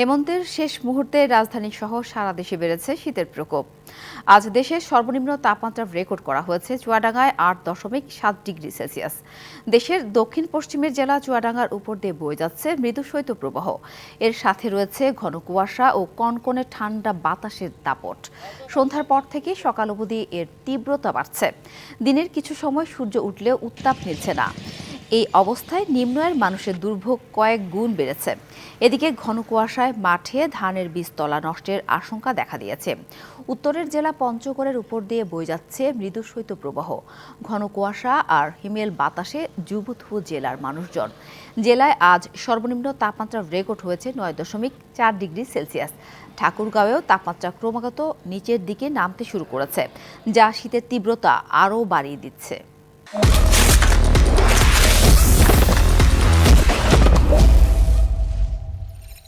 হেমন্তের শেষ মুহূর্তে রাজধানী সহ সারা দেশে বেড়েছে শীতের প্রকোপ। আজ দেশের সর্বনিম্ন তাপমাত্রা রেকর্ড করা হয়েছে চুয়াডাঙ্গায় আট দশমিক সাত ডিগ্রি সেলসিয়াস। দেশের দক্ষিণ পশ্চিমের জেলা চুয়াডাঙ্গার উপর দিয়ে বয়ে যাচ্ছে মৃদু শৈত্যপ্রবাহ এর সাথে রয়েছে ঘন কুয়াশা ও কনকনে ঠান্ডা বাতাসের দাপট। সন্ধ্যার পর থেকে সকাল অবধি এর তীব্রতা বাড়ছে। দিনের কিছু সময় সূর্য উঠলেও উত্তাপ মিলছে না। এই অবস্থায় নিম্ন আয়ের মানুষের দুর্ভোগ কয়েক গুণ বেড়েছে। এদিকে ঘন কুয়াশায় মাঠে ধানের বীজতলা নষ্টের আশঙ্কা দেখা দিয়েছে। উত্তরের জেলা পঞ্চগড়ের উপর দিয়ে বয়ে যাচ্ছে মৃদু শৈত্যপ্রবাহ ঘন কুয়াশা আর হিমেল বাতাসে যুবথু জেলার মানুষজন। জেলায় আজ সর্বনিম্ন তাপমাত্রা রেকর্ড হয়েছে নয় দশমিক চার ডিগ্রি সেলসিয়াস। ঠাকুরগাঁওয়েও তাপমাত্রা ক্রমাগত নিচের দিকে নামতে শুরু করেছে, যা শীতের তীব্রতা আরও বাড়িয়ে দিচ্ছে।